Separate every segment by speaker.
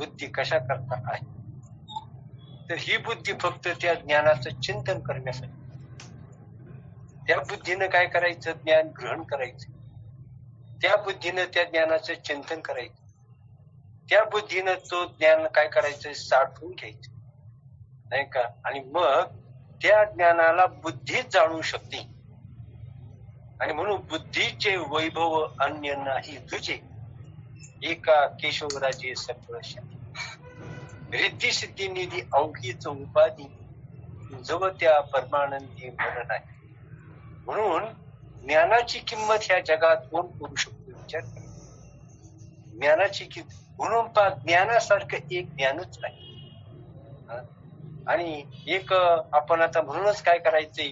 Speaker 1: बुद्धी कशा करता आहे? तर ही बुद्धी फक्त त्या ज्ञानाचं चिंतन करण्यासाठी. त्या बुद्धीनं काय करायचं? ज्ञान ग्रहण करायचं. त्या बुद्धीनं त्या ज्ञानाचं चिंतन करायचं. त्या बुद्धीनं तो ज्ञान काय करायचं? साठवून घ्यायचं. नाही का? आणि मग त्या ज्ञानाला बुद्धी जाणू शकते. आणि म्हणून बुद्धीचे वैभव अन्य नाही. तुझे एका केशवराजे सकळ रिद्धी सिद्धी निधी अवघीच उपाधी जव त्या परमानंदी मरण आहे. म्हणून ज्ञानाची किंमत ह्या जगात कोण करू शकतो विचार ज्ञानाची किंमत म्हणून पा ज्ञानासारखं एक ज्ञानच नाही. आणि एक आपण आता म्हणूनच काय करायचंय?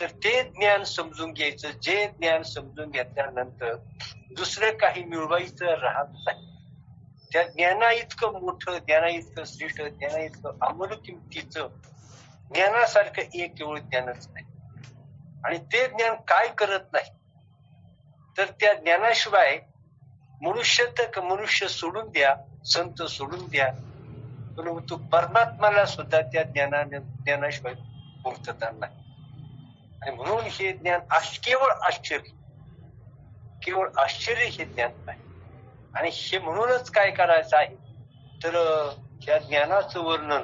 Speaker 1: तर ते ज्ञान समजून घ्यायचं जे ज्ञान समजून घेतल्यानंतर दुसरं काही मिळवायचं राहत नाही. त्या ज्ञाना इतकं मोठं ज्ञाना इतकं श्रेष्ठ ज्ञाना इतकं अमर किमतीचं ज्ञानासारखं एक केवळ ज्ञानच नाही. आणि ते ज्ञान काय करत नाही? तर त्या ज्ञानाशिवाय मनुष्य तर मनुष्य सोडून द्या संत सोडून द्या परंतु परमात्माला सुद्धा त्या ज्ञानाने ज्ञानाशिवाय मुक्तता नाही. आणि म्हणून हे ज्ञान केवळ आश्चर्य. केवळ आश्चर्य हे ज्ञान आहे आणि हे म्हणूनच काय करायचं आहे? तर या ज्ञानाचं वर्णन.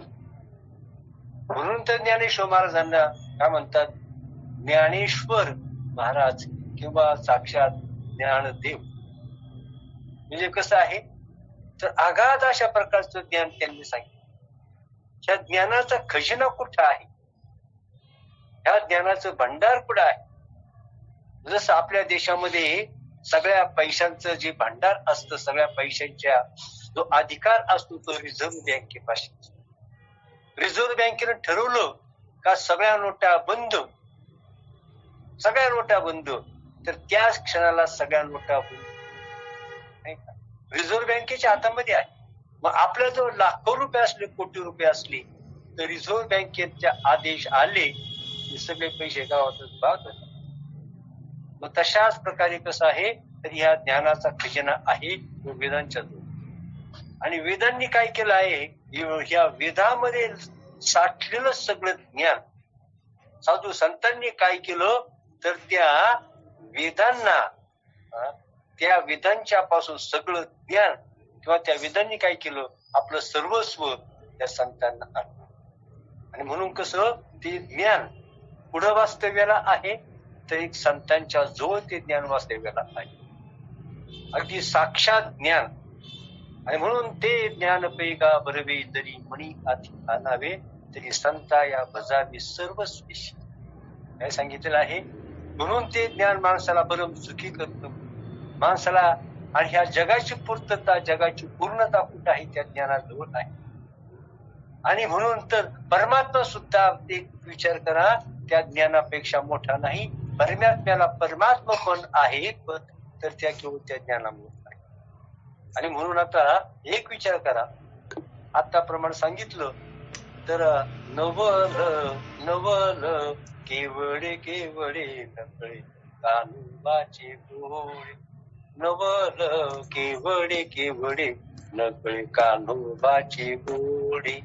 Speaker 1: म्हणून तर ज्ञानेश्वर महाराजांना काय म्हणतात? ज्ञानेश्वर महाराज किंवा साक्षात ज्ञानदेव. म्हणजे कसं आहे? तर आघात अशा प्रकारचं ज्ञान त्यांनी सांगितलं. या ज्ञानाचा खजिना कुठं आहे? ह्या ज्ञानाचं भंडार कुठं आहे? जसं आपल्या देशामध्ये सगळ्या पैशांचं जे भांडार असतं सगळ्या पैशांच्या जो अधिकार असतो तो रिझर्व्ह बँकेपाशी. रिझर्व्ह बँकेनं ठरवलं का सगळ्या नोटा बंद? सगळ्या नोटा बंद. तर त्याच क्षणाला सगळ्या नोटा बंद. रिझर्व्ह बँकेच्या हातामध्ये आहे. मग आपल्या जवळ लाखो रुपये असले कोटी रुपये असले तर रिझर्व्ह बँकेचे आदेश आले हे सगळे पैसे गावातच बाद मग तशाच प्रकारे कसं आहे तर ह्या ज्ञानाचा खजिना आहे तो वेदांच्या आणि वेदांनी काय केलं आहे ह्या वेदामध्ये साठलेलं सगळं ज्ञान. साधू संतांनी काय केलं तर त्या वेदांना त्या वेदांच्या पासून सगळं ज्ञान किंवा त्या वेदांनी काय केलं आपलं सर्वस्व त्या संतांना आणलं आणि म्हणून कसं ते ज्ञान पुढं वास्तव्याला आहे तर एक संतांच्या जवळ ते ज्ञान वास्तव्याला आहे. अगदी साक्षात ज्ञान. आणि म्हणून ते ज्ञान पैगा बरवे जरी मणी आधी आणावे तरी संता या बजावी सर्व स्पेशी काय सांगितलेलं आहे. म्हणून ते ज्ञान माणसाला बरं सुखी करतो. माणसाला आणि ह्या जगाची पूर्तता जगाची पूर्णता कुठं आहे त्या ज्ञानाजवळ आहे. आणि म्हणून तर परमात्मा सुद्धा एक विचार करा त्या ज्ञानापेक्षा मोठा नाही. परमात्म्याला परमात्मा पण आहे तर त्या केवळ त्या ज्ञानामुळे आहे. आणि म्हणून आता एक विचार करा. आताप्रमाणे सांगितलं तर नवल नवल केवळे केवळे नकळे कानुबाचे डोळे. नवल केवळे केवळे नकळे कानोबाचे डोळे.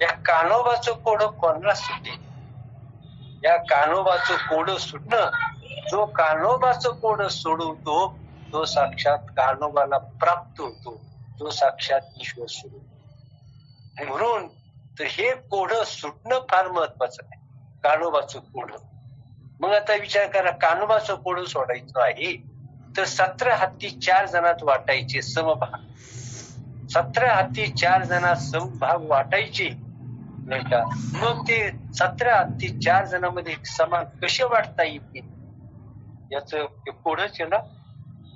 Speaker 1: या कानोबाचं कोड कोणाला सुटे या कानोबाचं कोड सुटणं जो कानोबाचं कोड सोडवतो तो साक्षात कानोबाला प्राप्त होतो. तो साक्षात ईश्वर स्वरूप म्हणून तर हे कोड सुटणं फार महत्वाचं आहे. कानोबाचं कोड. मग आता विचार करा कानोबाचं कोड सोडायचं आहे तर सतरा हत्ती चार जणात वाटायचे समभाग. सतरा हत्ती चार जणात समभाग वाटायचे नाही का मग ते सतरा ते चार जणांमध्ये समान कसे वाटता येतील? याच कोडच आहे ना?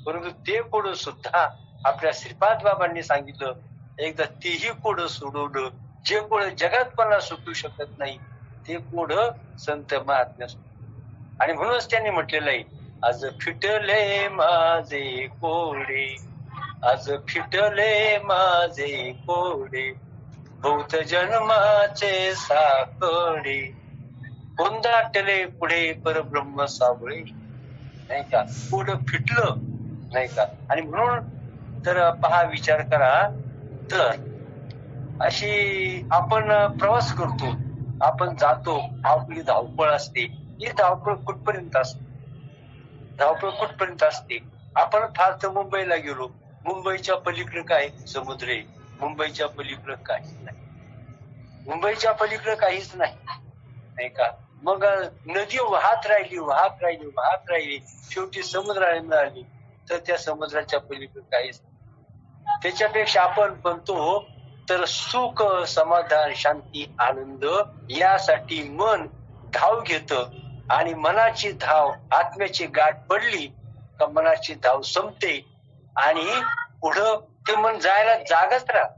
Speaker 1: परंतु ते कोड सुद्धा आपल्या श्रीपाद बाबांनी सांगितलं एकदा तेही कोड सोडवलं. जे कोड जगात मला सुटू शकत नाही ते कोड संत महात्म्या आणि म्हणूनच त्यांनी म्हटलेलं आहे आज फिटले माझे कोडे आज फिटले माझे कोडे बौद्ध जन्माचे साकडे कोंदाटले पुढे परब्रह्म सावळे. नाही का? पुढं फिटलं नाही का? आणि म्हणून तर पहा विचार करा. तर अशी आपण प्रवास करतो. आपण जातो आपली धावपळ असते. ही धावपळ कुठपर्यंत असते? धावपळ कुठपर्यंत असते? आपण फार तर मुंबईला गेलो. मुंबईच्या पलीकडे काय? समुद्र आहे. मुंबईच्या पलीकडं काहीच नाही. मुंबईच्या पलीकडं काहीच नाही. नाही का? मग नदी वाहत राहिली वाहत राहिली वाहत राहिली. शेवटी समुद्राला मिळाली. तर त्या समुद्राच्या पलीकडे काहीच नाही. त्याच्यापेक्षा आपण म्हणतो हो, तर सुख समाधान शांती आनंद यासाठी मन धाव घेत. आणि मनाची धाव आत्म्याची गाठ पडली का मनाची धाव संपते. आणि पुढं ते मग जायला जागाच राहा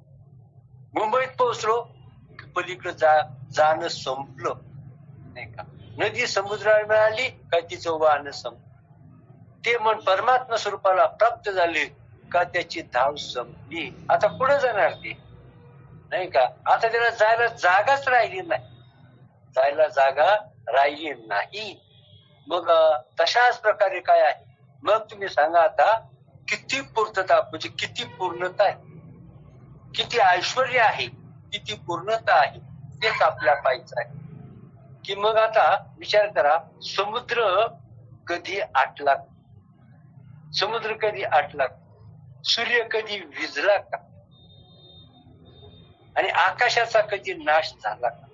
Speaker 1: मुंबईत पोहोचलो पलीकडे जा जाणं संपलं. नाही का? नदी समुद्राला मिळाली का तिचं वाहन संपलं ते मन परमात्मा स्वरूपाला प्राप्त झाले का त्याची धाव संपली? आता पुढे जाणार ते? नाही का? आता त्याला जायला जागाच राहिली नाही. जायला जागा राहिली नाही. मग तशाच प्रकारे काय आहे? मग तुम्ही सांगा आता किती पूर्तता म्हणजे किती पूर्णता आहे? किती ऐश्वर आहे? किती पूर्णता आहे? तेच आपल्या पाहिजे आहे. की मग आता विचार करा समुद्र कधी आटला समुद्र कधी आटला सूर्य कधी विजला का? आणि आकाशाचा कधी नाश झाला का?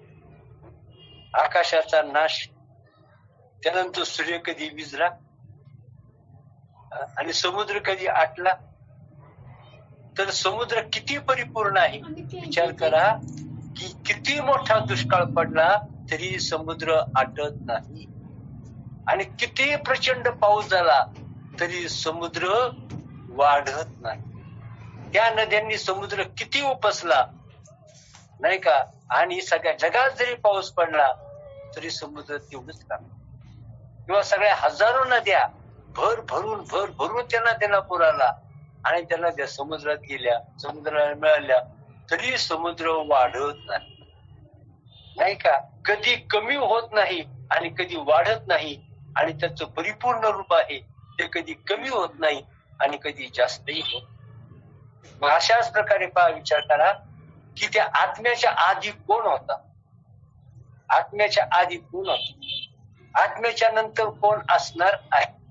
Speaker 1: आकाशाचा नाश त्यानंतर सूर्य कधी विजला आणि समुद्र कधी आटला? तर समुद्र किती परिपूर्ण आहे? विचार करा की किती मोठा दुष्काळ पडला तरी समुद्र आटत नाही. आणि किती प्रचंड पाऊस झाला तरी समुद्र वाढत नाही. त्या नद्यांनी समुद्र किती उपसला? नाही का? आणि सगळ्या जगात जरी पाऊस पडला तरी समुद्र तेवढंच का किंवा सगळ्या हजारो नद्या भर भरून भर भरून त्यांना त्यांना पूर आला आणि त्यांना त्या समुद्रात गेल्या समुद्राला मिळाल्या तरी समुद्र वाढत नाही. नाही का? कधी कमी होत नाही आणि कधी वाढत नाही. आणि त्याचं परिपूर्ण रूप आहे ते कधी कमी होत नाही आणि कधी जास्तही होत मग अशाच प्रकारे पहा विचार करा की त्या आत्म्याच्या आधी कोण होता? आत्म्याच्या आधी कोण होता? आत्म्याच्या नंतर कोण असणार आहे?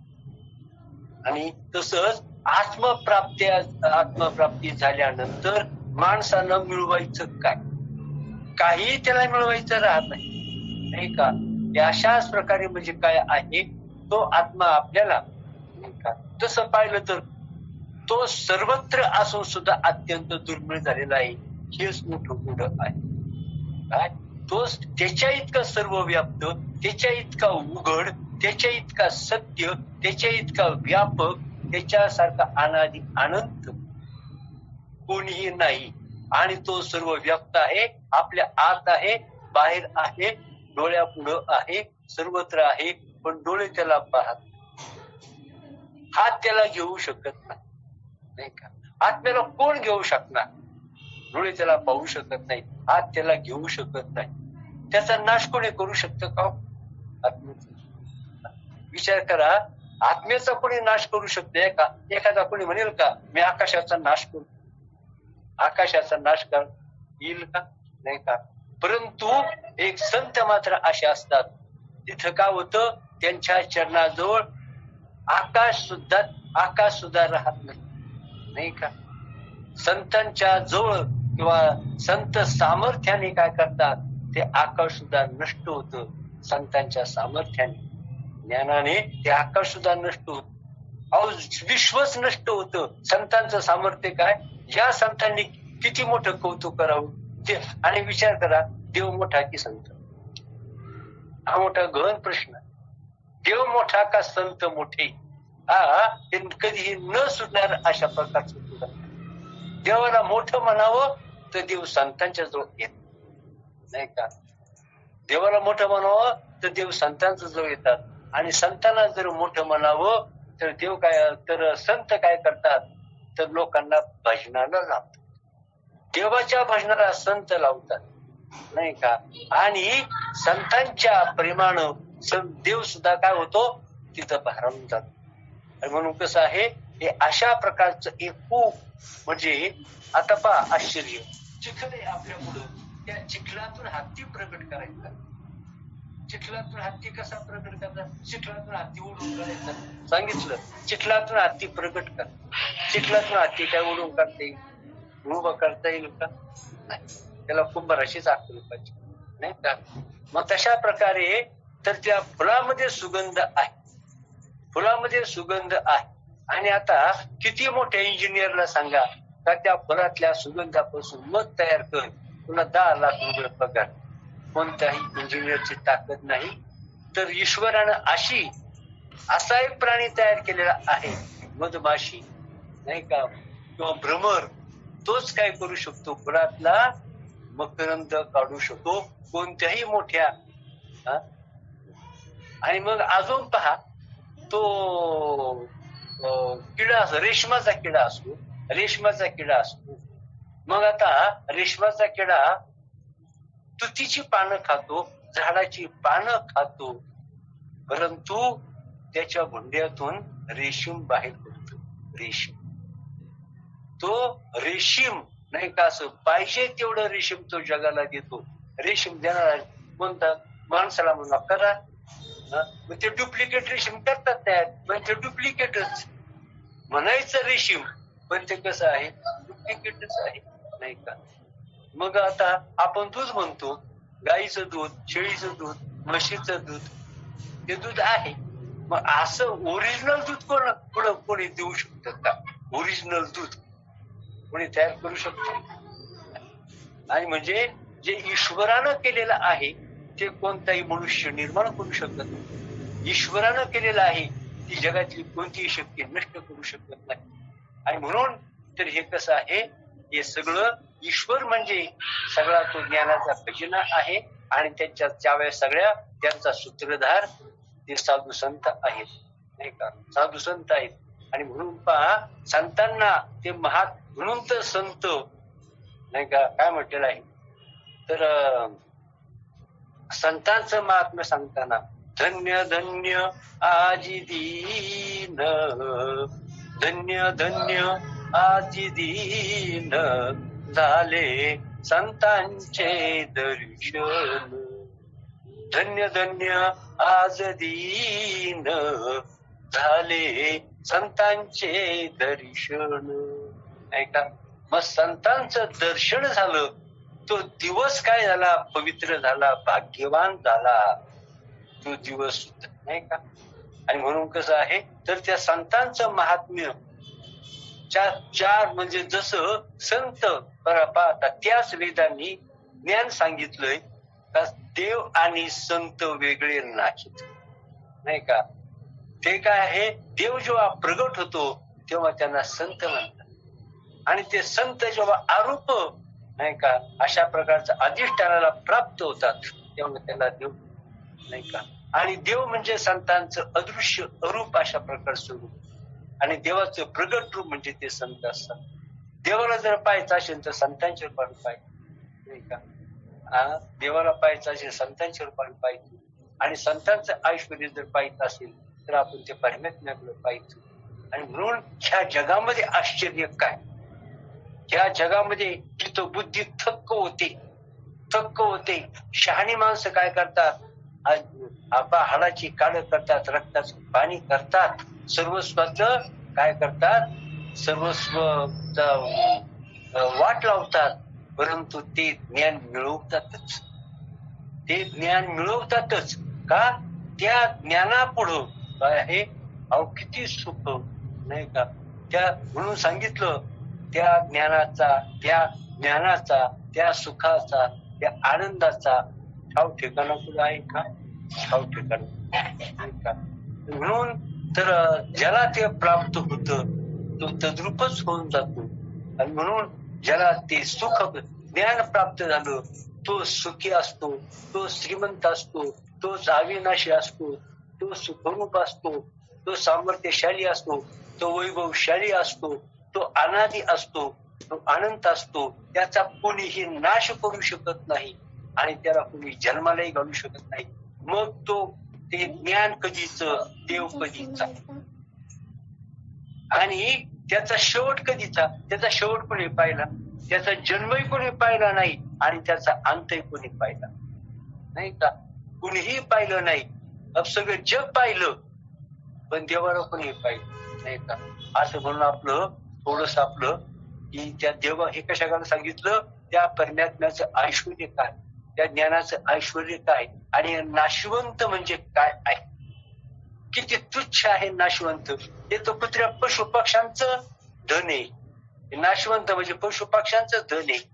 Speaker 1: आणि तसंच आत्मप्राप्ती आत्मप्राप्ती झाल्यानंतर माणसानं मिळवायचं काय? काही त्याला मिळवायचं राहत नाही. नाही का? अशाच प्रकारे म्हणजे काय आहे? तो आत्मा आपल्याला तसं पाहिलं तर तो सर्वत्र असून सुद्धा अत्यंत दुर्मिळ झालेला आहे. हेच मोठं गुढ आहे. काय? तो त्याच्या इतका सर्व व्याप्त त्याच्या इतका उघड त्याच्या इतका सत्य त्याच्या इतका व्यापक त्याच्यासारखा अनादि अनंत कोणीही नाही. आणि तो सर्व व्यक्त आहे आपल्या आत आहे बाहेर आहे डोळ्यापुढं आहे सर्वत्र आहे पण डोळे त्याला पाहत हात त्याला घेऊ शकत नाही. नाही का? आत्म्याला कोण घेऊ शकणार? डोळे त्याला पाहू शकत नाही हात त्याला घेऊ शकत नाही. त्याचा नाश कोणी करू शकतं का हो? आत्म्याचा विचार करा आत्म्याचा कोणी नाश करू शकते का? एखादा कोणी म्हणेल का मी आकाशाचा नाश करू आकाशाचा नाश कर येईल का? नाही का? परंतु एक संत मात्र असे असतात. तिथं का होतं? त्यांच्या चरणाजवळ आकाश सुद्धा आकाश सुद्धा राहत नाही. नाही का? संतांच्या जवळ किंवा संत सामर्थ्याने काय करतात? ते आकाश सुद्धा नष्ट होत संतांच्या सामर्थ्याने. ज्ञानाने ते आकाश सुद्धा नष्ट होत. अहो विश्वच नष्ट होत. संतांचं सामर्थ्य काय? या संतांनी किती मोठं कौतुक करावं? ते आणि विचार करा देव मोठा की संत? हा मोठा गहन प्रश्न देव मोठा का संत मोठे? हा हे कधीही न सुटणार अशा प्रकारचं देवाला मोठं म्हणावं तर देव संतांच्या जवळ येत नाही का? देवाला मोठं म्हणावं तर देव संतांच्या जवळ येतात. आणि संतांना जर मोठं म्हणावं तर देव काय तर संत काय करतात? तर लोकांना भजनाला लावतात. देवाच्या भजनाला संत लावतात. नाही का? आणि संतांच्या प्रेमानं देव सुद्धा काय होतो? तिथं भारावून जातो. आणि म्हणून कसं आहे? हे अशा प्रकारचं एक खूप म्हणजे आता पहा आश्चर्य. चिखल आहे आपल्या पुढं त्या चिखलातून हत्ती प्रकट करायचा चिखलातून हत्ती कसा प्रकट करतात? चिखलातून हत्ती उडून काढायचा सांगितलं. चिखलातून हत्ती प्रकट कर चिखलातून हत्ती काय उडून काढता? येईल उभं करता येईल का? नाही. त्याला खूप बराशीच आखली पाहिजे नाही का? मग तशा प्रकारे तर त्या फुलामध्ये सुगंध आहे. फुलामध्ये सुगंध आहे. आणि आता किती मोठ्या इंजिनियरला सांगा का त्या फुलातल्या सुगंधापासून मध तयार कर. पुन्हा दहा लाख रुपये पगार. कोणत्याही इंजिनियरची ताकद नाही. तर ईश्वरानं अशी असा एक प्राणी तयार केलेला आहे मधमाशी नाही का? किंवा भ्रमर तोच काय करू शकतो? फुलातला मकरंद काढू शकतो कोणत्याही मोठ्या आणि मग अजून पहा तो अं, किडा असो रेशमाचा किडा असतो रेशमाचा किडा असतो मग आता रेशमाचा किडा तुतीची पानं खातो झाडाची पानं खातो. परंतु त्याच्या भुंड्यातून रेशीम बाहेर पडतो. रेशीम. तो रेशीम नाही का असं पाहिजे तेवढं रेशीम तो जगाला देतो. रेशीम देणारा कोणता? माणसाला म्हणा करा. मग ते डुप्लिकेट रेशीम करतात तयार पण ते डुप्लिकेटच म्हणायचं रेशीम पण ते कसं आहे? डुप्लिकेटच आहे. नाही का? मग आता आपण दूध म्हणतो गाईचं दूध शेळीचं दूध म्हशीचं दूध ते दूध आहे. मग असं ओरिजिनल दूध कोण कोण कोणी देऊ शकतं का? ओरिजिनल दूध. कोणी तयार करू शकतो आणि म्हणजे जे ईश्वरानं केलेलं आहे ते कोणताही मनुष्य निर्माण करू शकत नाही. ईश्वरानं केलेलं आहे ती जगातली कोणतीही शक्ती नष्ट करू शकत नाही. आणि म्हणून तर हे कसं आहे? हे सगळं ईश्वर म्हणजे सगळा तो ज्ञानाचा खजिना आहे आणि त्यांच्या त्यावेळेस सगळ्या त्यांचा सूत्रधार ते साधू संत आहेत. नाही का? साधू संत आहेत. आणि म्हणून पहा संतांना ते महात म्हणून तर संत. नाही का? काय म्हटलेलं आहे? तर संतांचं महात्म्य सांगताना धन्य धन्य आजी दीन. धन्य धन्य आजी दीन. झाले संतांचे दर्शन. धन्य धन्य आज दीन झाले संतांचे दर्शन. ऐका मग संतांचं दर्शन झालं तो दिवस काय झाला? पवित्र झाला भाग्यवान झाला. तो दिवस नाही का? आणि म्हणून कसं आहे? तर त्या संतांचं महात्म्य चार चार म्हणजे जसं संत पाहता त्याच वेदांनी ज्ञान सांगितलंय का देव आणि संत वेगळे नाहीत. नाही का? ते काय आहे? देव जेव्हा प्रगट होतो तेव्हा त्यांना संत म्हणतात. आणि ते संत जेव्हा आरोप नाही का अशा प्रकारचं अधिष्ठानाला प्राप्त होतात तेव्हा त्याला देव नाही का? आणि देव म्हणजे संतांचं अदृश्य अरूप अशा प्रकारचं रूप. आणि देवाचं प्रगट रूप म्हणजे ते संत असतात. देवाला जर पाहायचं असेल तर संतांच्या रूपाने पाहिजे. का? देवाला पाहायचं असेल संतांच्या रूपाने पाहिजे. आणि संतांचं आयुष्य जर पाहिजे असेल तर आपण ते परमेत्म्याकडे पाहिजे आणि म्हणून ह्या जगामध्ये आश्चर्य काय? ह्या जगामध्ये जिथं बुद्धी थक्क होते थक्क होते शहाणी माणसं काय करतात? आज आपा हाडाची काळ करतात रक्ताचं पाणी करतात. सर्वस्वाच काय करतात? सर्वस्व वाट लावतात. परंतु ते ज्ञान मिळवतातच. ते ज्ञान मिळवतातच का? त्या ज्ञानापुढं काय आहे अहो किती सुख नाही का? त्या म्हणून सांगितलं त्या ज्ञानाचा त्या ज्ञानाचा त्या सुखाचा त्या आनंदाचा ठाव ठिकाणा कुठं आहे का? म्हणून तर ज्याला ते प्राप्त होत तो तद्रुपच होऊन जातो. आणि म्हणून ज्याला ते सुख ज्ञान प्राप्त झालं तो सुखी असतो तो श्रीमंत असतो तो अविनाशी असतो तो सुखरूप असतो तो सामर्थ्यशाली असतो तो वैभवशाली असतो तो अनादी असतो तो अनंत असतो. त्याचा कोणीही नाश करू शकत नाही आणि त्याला कोणी जन्मालाही घालू शकत नाही. मग तो ते ज्ञान कधीच देव कधीचा? आणि त्याचा शेवट कधीचा? त्याचा शेवट कोणी पाहिला? त्याचा जन्मही कोणी पाहिला नाही आणि त्याचा अंतही कोणी पाहिला? नाही का? कुणीही पाहिलं नाही. सगळं जग पाहिलं पण देवाला कोणी पाहिलं नाही का? असं म्हणून आपलं थोडस आपलं की त्या देवा हे कशाला सांगितलं? त्या परमात्म्याचं ऐश्वर काय? त्या ज्ञानाचं ऐश्वर काय? आणि नाशवंत म्हणजे काय आहे? किती तुच्छ आहे नाशवंत? हे तो कुत्र्या पशु पक्ष्यांचं धन आहे. नाशवंत म्हणजे पशु पक्ष्यांचं धन आहे.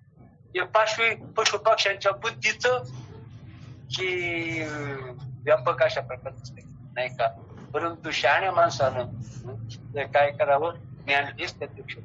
Speaker 1: पाशवी पशु पक्ष्यांच्या बुद्धीचं कि व्यापक अशा प्रकारचं नाही. का? परंतु शहाण्या माणसानं काय करावं? ज्ञान हेच प्रत्यक्ष